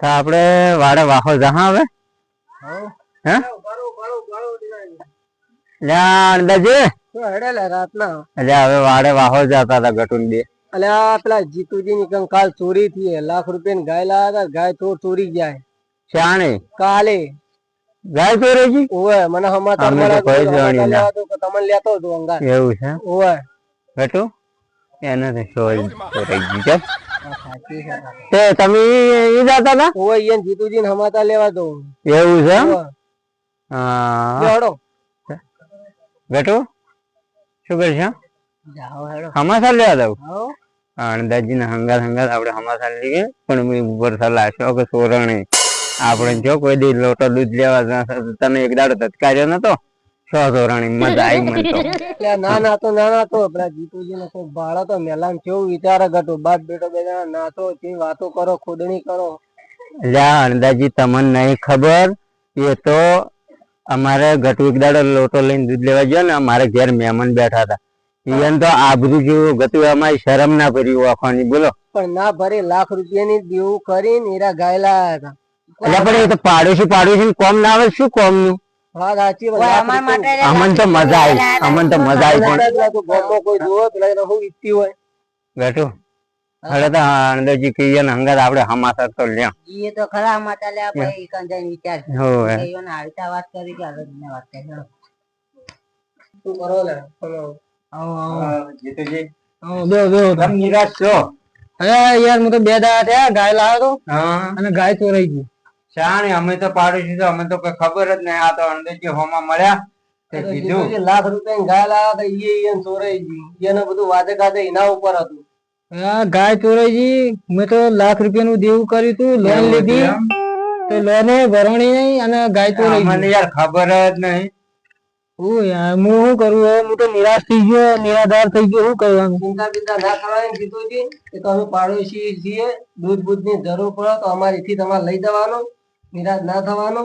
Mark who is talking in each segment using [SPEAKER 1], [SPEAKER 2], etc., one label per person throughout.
[SPEAKER 1] તો આપણે વાડે વાહો જહા હવે?
[SPEAKER 2] હે.
[SPEAKER 1] વાડે વાહો જતા હતા ગટુન બે.
[SPEAKER 2] પેલા જીતુજી ની ચોરી લાખ રૂપિયા ગાય લાયા હતા ગાય થોડ ચોરી જાય
[SPEAKER 1] શાણે?
[SPEAKER 2] કાલે.
[SPEAKER 1] ગાય ચોરેજી
[SPEAKER 2] ઓવે મને સમાચાર
[SPEAKER 1] અમે કોઈ જાણી ના.
[SPEAKER 2] લેવા તો કે તમને લેતો હતો
[SPEAKER 1] એવું છે?
[SPEAKER 2] ઓવે.
[SPEAKER 1] ગટુ એને તો ચોરી ગઈ. તે તમે ઈ જતા ના
[SPEAKER 2] ઓવે ઈયન જીતુજી ને હમાતા લેવા દો
[SPEAKER 1] એવું છે હા.
[SPEAKER 2] જો હેડો.
[SPEAKER 1] ગટુ શું કરશે
[SPEAKER 2] જાઓ
[SPEAKER 1] હમાસા લેવા દઉં? અણદાજી ના હંગાત હંગાત આપણે હમાસા લઈએ પણ મેં ઉપર સલાહ કે સોરણી. આપણે જો કોઈ દી લોટો દૂધ લેવા તને એક દાડો તત્કાર્યો નતો? સો સોરણી મજા આવી મને તો.
[SPEAKER 2] એટલે ના ના તો ના ના તો પેલા જીતુજી ને કોઈ ભાડો તો મેલાન કેવું વિચારે ગટુ બાપ બેટો બે જણા નાતો તે વાતો કરો ખોદણી કરો?
[SPEAKER 1] લ્યા અંદાજી તમને નહીં ખબર એ તો અમારે ગટુ એક દાડો લોટો લઈને દૂધ લેવા ગયો ને અમારે ઘેર મહેમાન બેઠા હતા. ઈયન તો આબરૂ જેવું ગતું અમારી શરમ ના ભરી વાખવાની બોલો.
[SPEAKER 2] પણ ના ભરે લાખ રૂપિયાની દેવું કરીને એરા ગાય હતા.
[SPEAKER 1] એટલે પણ એ તો પાડોશી પાડોશી કોમ ના આવે શું કોમનું
[SPEAKER 2] વાત. સાચી પણ લાખ રૂપિયા-
[SPEAKER 1] અમન તો મજા આવી અમન તો મજા આવી પણ
[SPEAKER 2] પેલા તો ગામમાં કોઈ જોવે પેલા એને શું ઈચ્છતી હોય.
[SPEAKER 1] બેઠો હવે તો અંદાજી કહીએ ને હંગાત આપણે હમાસા તો લ્યા.
[SPEAKER 3] એ તો ખરા માતા લે ભાઈ કંજાઈ વિચાર
[SPEAKER 1] હોવે.
[SPEAKER 3] એને હાલતા વાત કરી કે આગળ ને વાત કરી હેડો.
[SPEAKER 2] કરો લે? ચલો.
[SPEAKER 3] આવો આવો.
[SPEAKER 1] જીતુજી.
[SPEAKER 2] આવો, બેહો, બેહો.
[SPEAKER 1] તમે નિરાશ છો?
[SPEAKER 2] અરે યાર હું તો બે દાડા થયા ગાય લાવ્યો તો.
[SPEAKER 1] હા.
[SPEAKER 2] અને ગાય ચોરાઈ ગઈ.
[SPEAKER 1] શાણે અમે તો પાડોશી તો અમે તો કઈ ખબર જ નહીં. આ તો અંદાજી હોમાં મળ્યા. તે કીધું.
[SPEAKER 2] લાખ રૂપિયા ગાય લાવ્યા હતા ઈ ચોરાઈ ગઈ એને બધું વાદે ગાદે એના ઉપર હતું. હા ગાય ચોરાઈ મેં તો લાખ રૂપિયાનું દેવું કર્યું હતું લોન લીધી. તો લોને ભરણી નહીં અને ગાય
[SPEAKER 1] મને યાર ખબર જ નહીં.
[SPEAKER 2] હું યાર હું શું કરું? હવે હું તો નિરાશ થઈ ગયો નિરાધાર થઈ ગયો શું કરવાનું ચિંતા બિંતા ના કરવાની કીધું છે કે અમે પાડોશી છીએ દૂધ બૂધની જરૂર પડે તો અમારીથી તમારે લઈ જવાનું. નિરાશ ના થવાનો?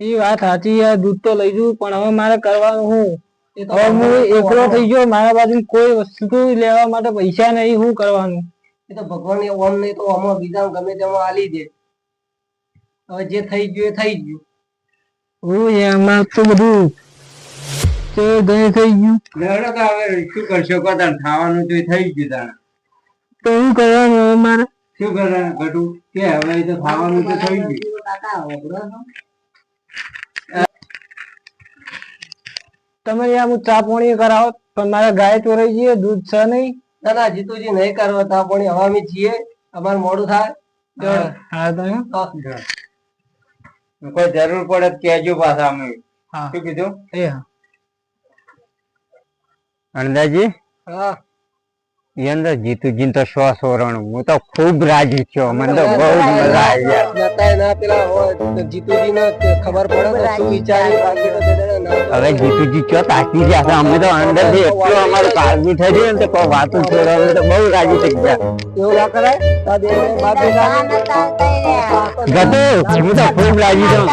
[SPEAKER 2] એ વાત સાચી યાર દૂધ તો લઈ જવું પણ હવે મારે કરવાનું હું હવે હું એકલો થઈ ગયો મારા બાજુ કોઈ વસ્તુ લેવા માટે પૈસા નહીં શું કરવાનું? એ તો ભગવાન એ ઓમ નહીં તો આમાં બીજા ગમે તેમાં આલી દે. હવે જે થઈ ગયું એ થઈ ગયું. હું એમાં તો બધું તો ગઈ થઈ ગયું.
[SPEAKER 1] લડો તો હવે શું કરશો? કો તાર ખાવાનું તો થઈ ગયું તાર
[SPEAKER 2] તો શું કરવાનું હવે મારે?
[SPEAKER 1] શું કરવાનું? ઘટું કે હવે તો ખાવાનું તો થઈ ગયું.
[SPEAKER 3] કાકા હોભળો છો?
[SPEAKER 2] તમે યાર હું ચા પાણી કરાવો પણ મારે ગાય ચોરાઈ જઈએ દૂધ છે નહીં. ના ના જીતુજી નહીં કરવા ચા પાણી હવે અમે છીએ અમારે મોડું થાય. હા.
[SPEAKER 1] કોઈ જરૂર પડે તો કહેજો પાછા અમે. શું કીધું?
[SPEAKER 2] એ હા.
[SPEAKER 1] અંદાજી
[SPEAKER 2] હા.
[SPEAKER 1] એ અંદર જીતુજી તો સો સોરણ. હું તો ખૂબ રાજી થયો. મને તો બહુ મજા આવી
[SPEAKER 2] ના પેલા હોય જીતુજી ને ખબર પડે તો શું વિચારી બાકી તો તે દાડે ના
[SPEAKER 1] હવે જીતુજી કયો તાકી ગયા છે? અમે તો અંદરથી એટલું અમારું કાળજી થઈ ગયું ને તો કોઈ વાતું છોડો અમે તો બહુ રાજી થઈ ગયા.
[SPEAKER 2] એવું ના કરાય? તા
[SPEAKER 3] એ.
[SPEAKER 1] ગટુ હું તો ખૂબ છું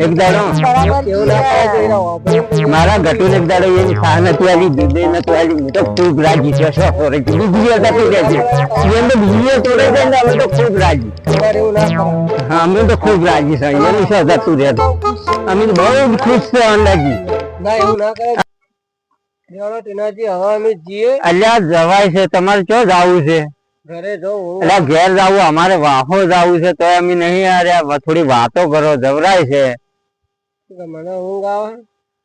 [SPEAKER 1] એક દાડો. મારા ગટુ ને એક દાડો એની ખા નથી આવી દૂધે નથી આવી. હું તો ખૂબ રાજી થયો સો સોરે બીજી હતા તો કે છે એમ તો બીજી તોડે છે ને અમે તો ખૂબ રાજી
[SPEAKER 2] તમારે એવું ના કરાય
[SPEAKER 1] હા અમે તો ખૂબ રાજી છે એની શું જતું રહેતું. અમે તો બહુ જ ખુશ છે અંદાજી.
[SPEAKER 2] ના એવું ના કરાય હવે અમે જઈએ.
[SPEAKER 1] અલ્યા જવાય છે. તમારે ક્યો જાવું છે?
[SPEAKER 2] ઘરે જવું.
[SPEAKER 1] એટલે ઘેર જાવું અમારે વાહો જવું છે તો અમે નહીં આર્યા થોડી વાતો કરો જવરાય છે.
[SPEAKER 2] મને ઊંઘ આવે?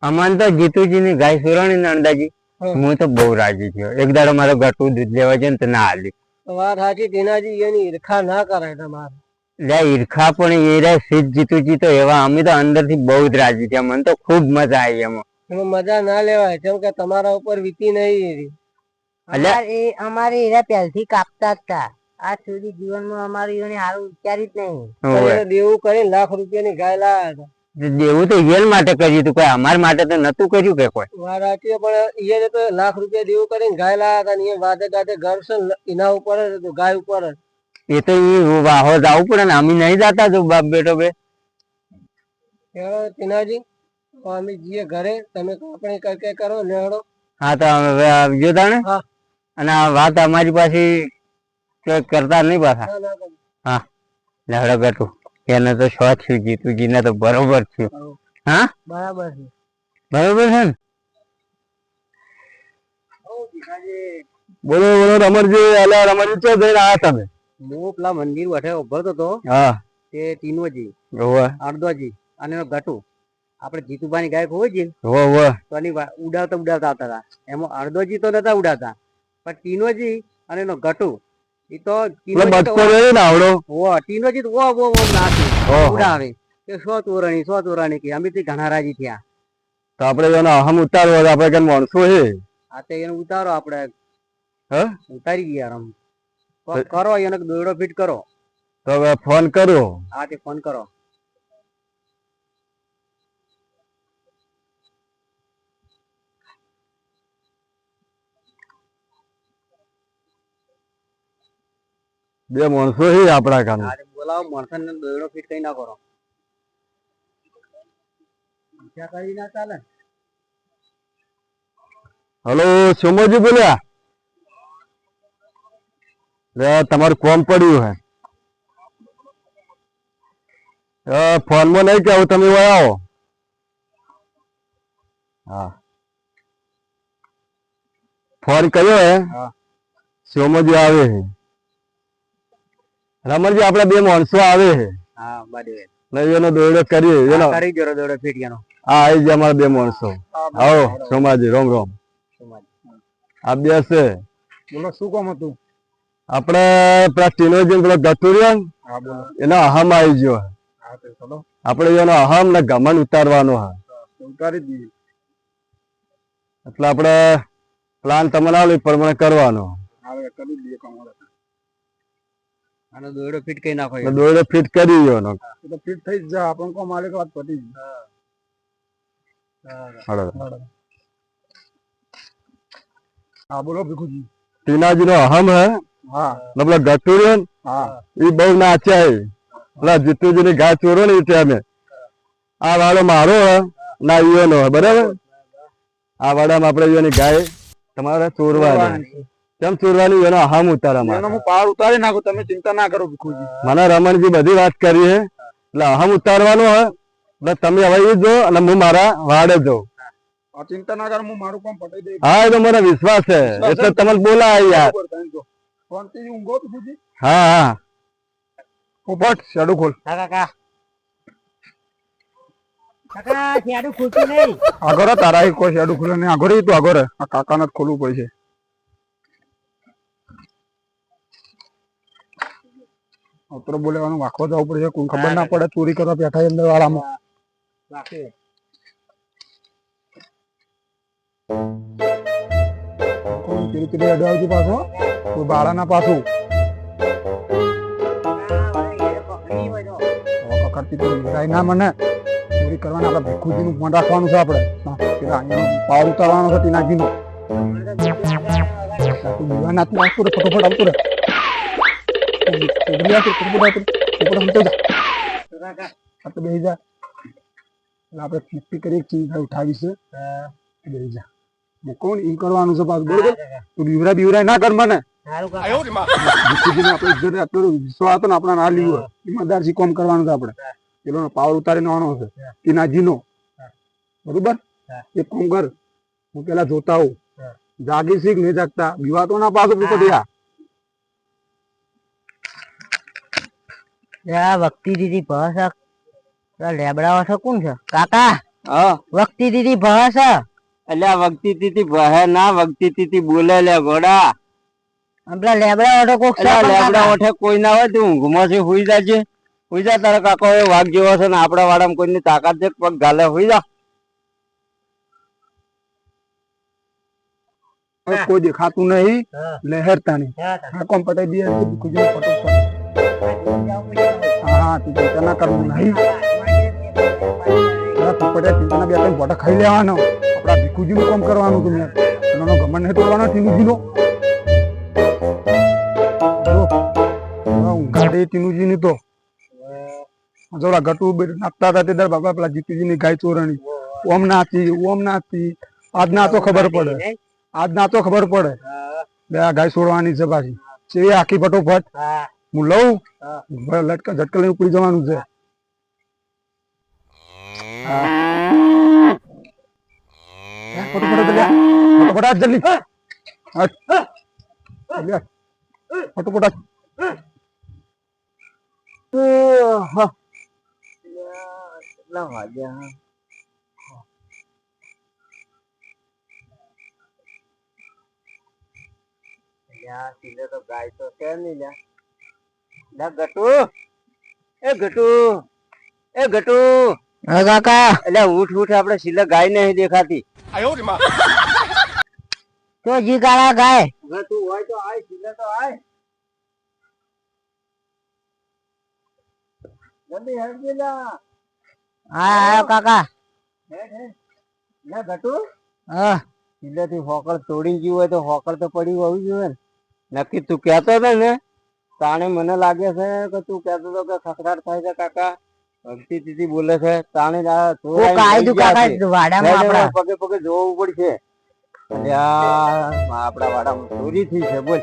[SPEAKER 1] અમને તો જીતુજી ની ગાય સુરાણી નંદાજી
[SPEAKER 2] હું.
[SPEAKER 1] તો બહુ રાજી થયો. એક દાડો મારો ગટુ દૂધ લેવા છે ને તો ના
[SPEAKER 2] હાલી. વાત સાચી ટીનાજી એની ઈર્ખા ના કરાય તમારે.
[SPEAKER 1] લે ઈર્ખા પણ એ રે સિદ્ધ જીતુજી તો એવા. અમે તો અંદરથી બહુ જ રાજી થયા. મને તો ખૂબ મજા આવી એમાં.
[SPEAKER 2] મજા ના લેવાય કેમ કે તમારા ઉપર વીતી નહીં.
[SPEAKER 3] અમારે એ- અમારે એરા પહેલથી કાપતા હતા આ સુધી જીવનમાં અમારું એને સારું વિચારી જ નહીં.
[SPEAKER 2] દેવું કરે લાખ રૂપિયાની ગાય લાયા
[SPEAKER 1] દેવું તો ઈયર માટે કર્યું હતું કોઈ અમાર માટે તો નતું કર્યું કે કોઈ?
[SPEAKER 2] સાચી પણ ઈયર તો લાખ રૂપિયા દેવું કરીને ગાય લાયા હતા ને એ વાતે ગાતે ઘર છે એના ઉપર જ હતું ગાય ઉપર જ.
[SPEAKER 1] એ તો એ વાહો જવું પડે ને અમે નહીં જતા તો બાપ બેટો બે.
[SPEAKER 2] તિનાજી અમે જઈએ ઘરે તમે કઈ કઈ કરો લેવડો.
[SPEAKER 1] હા તો હવે આવજો તાણે?
[SPEAKER 2] હા.
[SPEAKER 1] અને આ વાત અમારી કોઈ કરતા નહીં પાછા. હા. લાડો બેઠું એને તો શો થયું જીતુજીને તો બરોબર થયું હા?
[SPEAKER 3] બરાબર છે.
[SPEAKER 1] બરોબર છે ને?
[SPEAKER 4] બોલો બોલો રમણજી અલ્યા રમણજી ચો જઈને આયા તમે?
[SPEAKER 3] હું પેલા મંદિર વઠે ઉભરતો હતો.
[SPEAKER 1] હા.
[SPEAKER 3] તે ટીનોજી
[SPEAKER 1] હોવે.
[SPEAKER 3] અડધોજી અને ગટુ. આપણે જીતુભાઈ ગાયક હોય છે તો એની ઉડાવતા ઉડાવતા આવતા હતા. એમાં અડધોજી તો નતા ઉડાવતા. પણ ટીનોજી અને એનો ઘટુ એ તો ટીનોજી તો
[SPEAKER 4] બચકો રહ્યો ને આવડો?
[SPEAKER 3] ટીનોજી તો વો વો વો ઉડાવે. કે સો તોરણી સો તોરણી કે અમે ઘણા રાજી થયા.
[SPEAKER 4] તો આપણે એનો અહમ ઉતારવો આપણે કઈ માણસો હે
[SPEAKER 3] આ તે એનો ઉતારો આપણે.
[SPEAKER 4] હ?
[SPEAKER 3] ઉતારી ગયા રમ કરો એને દોરડો ફિટ કરો.
[SPEAKER 4] તો હવે ફોન કરો
[SPEAKER 3] હા તે ફોન કરો.
[SPEAKER 4] બે માણસો છે આપણા કામ
[SPEAKER 3] બોલાવો માણસો ને દોરડો ફિટ કઈ ના કરો કરી ના ચાલે.
[SPEAKER 4] હલો સોમોજી બોલ્યા? તમારું કોમ પડ્યું હે. ફોનમાં નહીં કેવું તમે આવો. હા. ફોન કર્યો હે?
[SPEAKER 3] હા.
[SPEAKER 4] સોમોજી આવે છે રમણજી આપડે બે માણસો આવે છે.
[SPEAKER 3] હા
[SPEAKER 4] એનો દોડો કરીએ એનો.
[SPEAKER 3] કરી જરો દોરડો ફિટ
[SPEAKER 4] હા આવી જાય અમારા બે માણસો. આવો સોમાજી રોમ રોમ. આ બે છે.
[SPEAKER 3] બોલો શું કામ હતું?
[SPEAKER 4] આપણે પેલા ટીનોજી પેલો
[SPEAKER 3] બોલો.
[SPEAKER 4] એનો અહમ આવી ગયો આપણે એનો અહમ ને ગમન ઉતારવાનો હા
[SPEAKER 3] ઉતારી દઈએ
[SPEAKER 4] એટલે આપણે પ્લાન તમને આવે એ પ્રમાણે કરવાનો
[SPEAKER 3] કરી દઈએ આનો દોરડો ફિટ કરી નાખો
[SPEAKER 4] દોડે ફિટ કરી ગયો
[SPEAKER 3] તો ફિટ થઈ જ જા આપણ કો માલિક વાત પતી
[SPEAKER 4] હળો.
[SPEAKER 3] હા બોલો ભીખુજી.
[SPEAKER 4] ટીનાજી નો અહમ હે?
[SPEAKER 3] હા.
[SPEAKER 4] ને પેલો
[SPEAKER 3] હા.
[SPEAKER 4] એ બહુ નાચ્યા હે પેલા જીતુજી ની ગાય ચોરો ને ત્યાં અમે આ વાળો મારો હે ના યો નો બરાબર? આ વાડામાં આપણે ઈયોની ગાય તમારે ચોરવાની. કેમ ચોરવાની એનો અહમ ઉતારવા માટે
[SPEAKER 3] હું પાર ઉતારી નાખું તમે ચિંતા ના કરો ભીખુજી.
[SPEAKER 4] મને રમણજી બધી વાત કરી છે એટલે અહમ ઉતારવાનો હે. એટલે તમે હવે એ જો અને હું મારા વાડે જો.
[SPEAKER 3] ચિંતા ના કરો હું મારું કામ પટાઈ દઈ
[SPEAKER 4] હા એ તો મને વિશ્વાસ છે. એટલે તમે બોલાય યાર.
[SPEAKER 3] શાંતિથી ઊંઘો ભીખુજી.
[SPEAKER 4] હા હા.
[SPEAKER 3] પોપટ શેડો ખોલ. કાકા. કાકા શેડો ખોલતું નહીં.
[SPEAKER 5] આગળ તારા એક કોઈ શેડો ખોલે નહીં. આગળ તું આગળ આ કાકાને જ ખોલવું પડશે. અતરો બોલેવાનું વાંખો જવું પડશે કોઈ ખબર ના પડે ચોરી કરવા બેઠા અંદર વાળામાં
[SPEAKER 3] રાખે
[SPEAKER 5] કોઈ પેલી પેલી પાછો કોઈ બાળાના પાછું વખતથી તો ના મને ચોરી કરવાના આપણે ભીખુજીનું ફોન રાખવાનું છે આપણે પેલા પાવર ઉતારવાનો છે ટીનાજીનો તું દીવા રે ફટોફટ આવતું રે હમતો જા આપણે નક્કી કરીએ ચીજ ઉઠાવી છે બેહી જા કોણ ઈ કરવાનું છે પાછું બરોબર તું બીવરા બીવરા ના કર મને આપણે વિશ્વાસ આપણા કોમ કરવાનું છે આપણે પેલો પાવર ઉતારી નાવાનો છે ટીનાજીનો બરોબર એક કોમ કર હું પેલા જોતા આવું જાગી શીખ નહીં જાગતા બીવાતો ના પાછો
[SPEAKER 3] આ વક્તિ દીદી ભસ. લેબડા છે કોણ છે? કાકા?
[SPEAKER 1] હા.
[SPEAKER 3] વક્તિ દીદી ભસ.
[SPEAKER 1] એટલે આ દીદી તીતી ના વગતી દીદી બોલે લે ઘોડા.
[SPEAKER 3] આપડા લેબડા વાળો કોક
[SPEAKER 1] લેબડા ઓઠે કોઈ ના હોય તું ઊંઘમાં છે હુઈ જાજે. હુઈ જા તારા કાકો એ વાઘ જેવો છે ને આપડા વાડામાં કોઈની તાકાત છે પગ ગાલે હુઈ જા.
[SPEAKER 5] કોઈ દેખાતું નહીં. લહેરતા નહીં કોમ પટાઈ દે ભીખુજીને ફટોફટ હા તું ચિંતા કરવું નહીં. તું ગાય ચોરણી. ઓમ નાતી ઓમ નાતી આજ ના તો ખબર પડે. આજ ના તો ખબર પડે. બે ગાય છોડવાની છે પાછી. છે આખી ફટોફટ
[SPEAKER 3] હા.
[SPEAKER 6] હું લઉં
[SPEAKER 3] હા.
[SPEAKER 6] બરાબર, લટકા ઝટકા લઈને ઉપડી જવાનું છે લે, ફટોફટ તો લે. ફટોફટ આ જલ્દી આ. લે. ફટોફટ આ.
[SPEAKER 1] કેટલા વાગ્યા લ્યા સીધે તો ગાય તો છે નહીં લ્યા લ્યા ગટુ. એ ગટુ. એ ગટુ.
[SPEAKER 7] હા કાકા.
[SPEAKER 1] એટલે ઉઠ ઉઠ આપણે સીધે ગાય નહીં દેખાતી.
[SPEAKER 7] તો જી કાળા ગાય.
[SPEAKER 1] ગટુ હોય તો આય સીધે તો આય. જલ્દી હેડ જે લ્યા
[SPEAKER 7] હા કાકા.
[SPEAKER 1] ગટુ. સીધેથી હોકળ તોડી ગયું હોય તો હોકળ તો પડી હોવી જોઈએ ને. નક્કી તું કહેતો ને. તાણે મને લાગે છે કે તું કહેતો હતો કે ખખડાટ થાય છે કાકા. ભક્તિ દીદી બોલે છે. તાણે
[SPEAKER 7] આપડા
[SPEAKER 1] પગે પગે જોવું પડશે. આપડા વાડામાં ચોરી થઈ છે બોલ.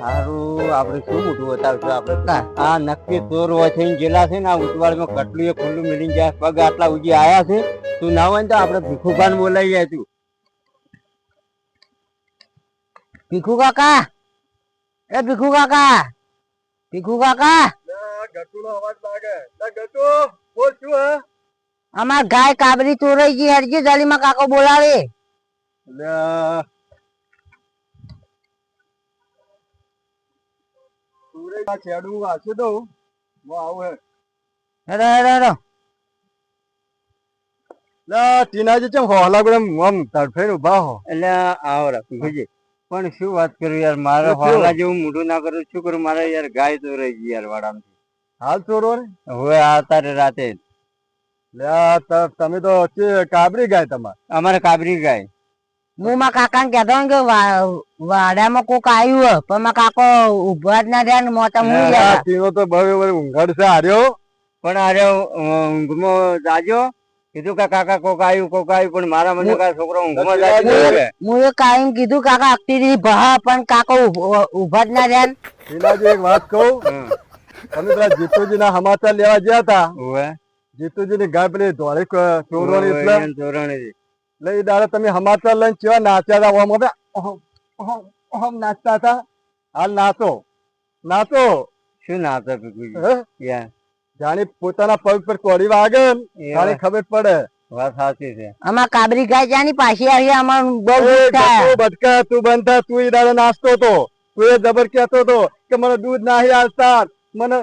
[SPEAKER 1] સારું આપણે શું મોટું બતાવશું? આપણે આ નક્કી ચોર હોય છે જેલા છે ને આ ઉતવાળમાં કટલું એ ખુલ્લું મિલી જાય પગ આટલા ઉજી આયા છે તું ના હોય તો આપણે ભીખુભાન બોલાઈ જાય તું.
[SPEAKER 7] ભીખુ કાકા. એ ભીખુ કાકા ભીખુ કાકા. અમાર ગાય કાબરી ચોરાઈ ગઈ હરજી જાલીમાં કાકો બોલાવે.
[SPEAKER 6] છેડું વાંચી દઉં. આવું હે.
[SPEAKER 7] હેડો હેડો
[SPEAKER 6] ટીનાજી ચમ હોલા ગળે આમ તડફેર ઊભા હો.
[SPEAKER 1] એટલે આવો રાખું ભીખુજી પણ શું વાત કરું યાર મારે હોલા જેવું મોઢું ના કરું શું કરું? મારે યાર ગાય તો રહી ગઈ યાર વાડામાં
[SPEAKER 6] હાલ ચોરો ને
[SPEAKER 1] હવે આ તારે રાતે.
[SPEAKER 6] લે તમે તો કાબરી ગાય તમારે.
[SPEAKER 1] અમારે કાબરી ગાય.
[SPEAKER 7] હું માં કાકા ને કેતો કે વાડામાં કોક આવ્યું પણ માં કાકો ઊભા જ ના રહ્યા ને મોટા હું
[SPEAKER 6] ટીનો તો બહુ ઊંઘાડ છે હાર્યો.
[SPEAKER 1] પણ અરે ઊંઘમાં જાજો. કીધું કે કાકા કોક આવ્યું કોક આવ્યું પણ મારા મને કા છોકરો ઊંઘમાં.
[SPEAKER 7] હું એ કાયમ કીધું કાકા અકતીરી ભા પણ કાકો ઊભા જ ના રહ્યા ને.
[SPEAKER 6] એક વાત કહું. તમે પેલા જીતુજી ના સમાચાર લેવા ગયા હતા
[SPEAKER 1] હવે
[SPEAKER 6] જીતુજી ની ગાય પેલી ધોળી ચોરણી એટલે
[SPEAKER 1] એને
[SPEAKER 6] એટલે એ દાડે તમે સમાચાર લઈને કેવા નાચ્યા હતા ઓમ હતા ઓહમ નાચતા હતા હાલ નાચો નાચો
[SPEAKER 1] શું ના હતા ભીખુજી?
[SPEAKER 6] હે?
[SPEAKER 1] યાર,
[SPEAKER 6] જાણે પોતાના પગ પર કોડી વાગે ને ખબર પડે.
[SPEAKER 1] વાત સાચી છે.
[SPEAKER 7] આમાં કાબરી ગાય જ્યાંની પાછી આવી બહુ
[SPEAKER 6] બટકા તું બંધ તું એ દાડે નાચતો તો. તું એ જબર કહેતો તો કે મને દૂધ નાહી મને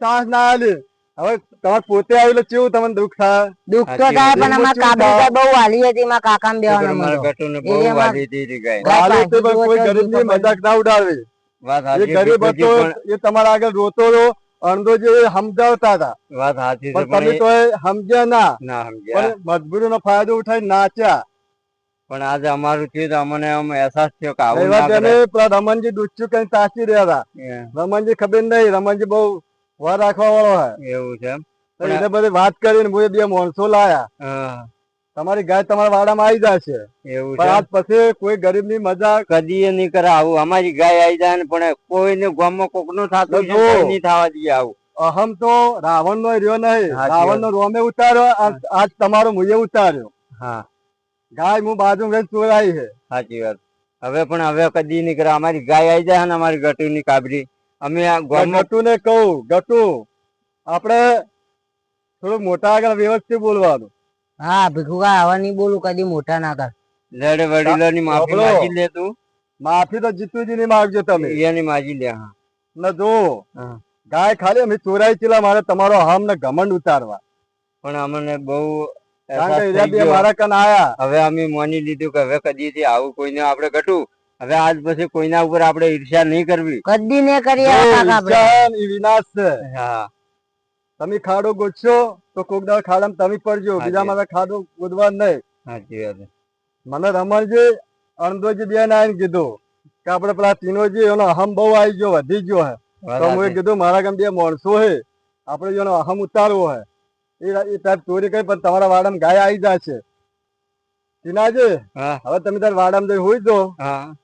[SPEAKER 6] સાસ ના આલી. હવે તમારે પોતે આવેલું કેવું તમને દુઃખ થાય?
[SPEAKER 7] દુઃખ તો થાય પણ અમાર કાબરી ગાય બહુ વાલી હતી કાકા ને
[SPEAKER 1] છોકરો મારા ગટુને બહુ વાલી હતી ગાય.
[SPEAKER 7] ગાય
[SPEAKER 6] હાલે પણ કોઈ
[SPEAKER 7] જુઓ તો
[SPEAKER 6] મજાક ના
[SPEAKER 1] વાત સાચી
[SPEAKER 6] ગરીબ હતો એ તમારા આગળ રોતો રહ્યો. અણધો જે સમજાવતા હતા.
[SPEAKER 1] વાત સાચી છે
[SPEAKER 6] તમે તો સમજ્યા ના.
[SPEAKER 1] ના સમજ્યા.
[SPEAKER 6] મજબૂરી નો ફાયદો ઉઠાઈ નાચ્યા.
[SPEAKER 1] પણ આજે અમારું થયું અમને આમ અહેસાસ થયો કે આવું ના કરે.
[SPEAKER 6] રમણજી ડૂચ્યું કઈ તાકી રહ્યા હતા. રમણજી ખબર નહીં રમણજી બહુ વાર રાખવા વાળો હે.
[SPEAKER 1] એવું છે એમ.
[SPEAKER 6] એટલે બધી વાત કરીને બે માણસો લાયા. તમારી ગાય તમારા વાડામાં આવી જશે.
[SPEAKER 1] એવું છે.
[SPEAKER 6] આજ પછી કોઈ ગરીબની મજા
[SPEAKER 1] કદી નહીં કરે આવું અમારી ગાય આવી જાય ને પણ કોઈને ગામમાં કોકનું થતું છે
[SPEAKER 6] જો.
[SPEAKER 1] કોઈ નહીં થવા દઈએ આવું.
[SPEAKER 6] અહમ તો રાવણ નો રહ્યો નહીં. રાવણ નો રોમે ઉતાર્યો આજ- તમારો મુએ ઉતાર્યો.
[SPEAKER 1] હા.
[SPEAKER 6] ગાય હું બાજુ ચોરાઈ છે.
[SPEAKER 1] સાચી વાત. હવે પણ હવે કદી નહીં કરે અમારી ગાય આવી જાય ને અમારી ગટુની કાબરી. અમે
[SPEAKER 6] ગટુ ને કહું ગટુ આપણે થોડું મોટા આગળ વ્યવસ્થિત બોલવાનું.
[SPEAKER 7] હા ભીખુકા આવા નહીં બોલું કદી મોટા ના કર.
[SPEAKER 1] લેડે વડીલોની માફી. માગી લે તું.
[SPEAKER 6] માફી તો જીતુજી ની માગજો તમે.
[SPEAKER 1] એની માગી લે હા.
[SPEAKER 6] ને જો ગાય ખાલી અમે ચોરાઈ ચેલા મારે તમારો હમ ને ઘમંડ ઉતારવા.
[SPEAKER 1] પણ અમને બહુ.
[SPEAKER 6] મારા કન આયા.
[SPEAKER 1] હવે અમે માની લીધું કે હવે કદી થી આવું કોઈને આપણે ઘટું હવે આજ પછી કોઈના ઉપર આપણે ઈર્ષ્યા નહીં કરવી.
[SPEAKER 7] કદી ને કરી
[SPEAKER 6] વિનાશ
[SPEAKER 1] હા.
[SPEAKER 6] તમે ખાડો ગોતશો તો કોક દાડો ખાડામાં તમે પડજો. બીજા મારા ખાડો ગોદવા નહીં.
[SPEAKER 1] સાચી વાત
[SPEAKER 6] મને રમણજી અણદોજી બેન આવીને કીધું કે આપડે પેલા તીનોજી એનો અહમ બહુ આવી ગયો વધી ગયો હે. તો હું. કીધું મારા ગામ બે માણસો હે. આપણે એનો અહમ ઉતારવો હે. એ ટાઈપ ચોરી કરી પણ તમારા વાડામાં ગાય આવી છે ટીનાજી હવે તમે તાર વાડામાં જઈ હોય
[SPEAKER 1] તો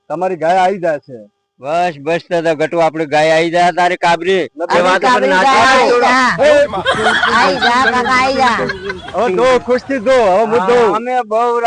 [SPEAKER 6] તમારી ગાય આવી જશે.
[SPEAKER 1] બસ બસ તો ઘટુ ગટુ આપણે ગાય આવી જાય તારે કાબરી. ખુશથી દો. હવે હું. અમે બહુ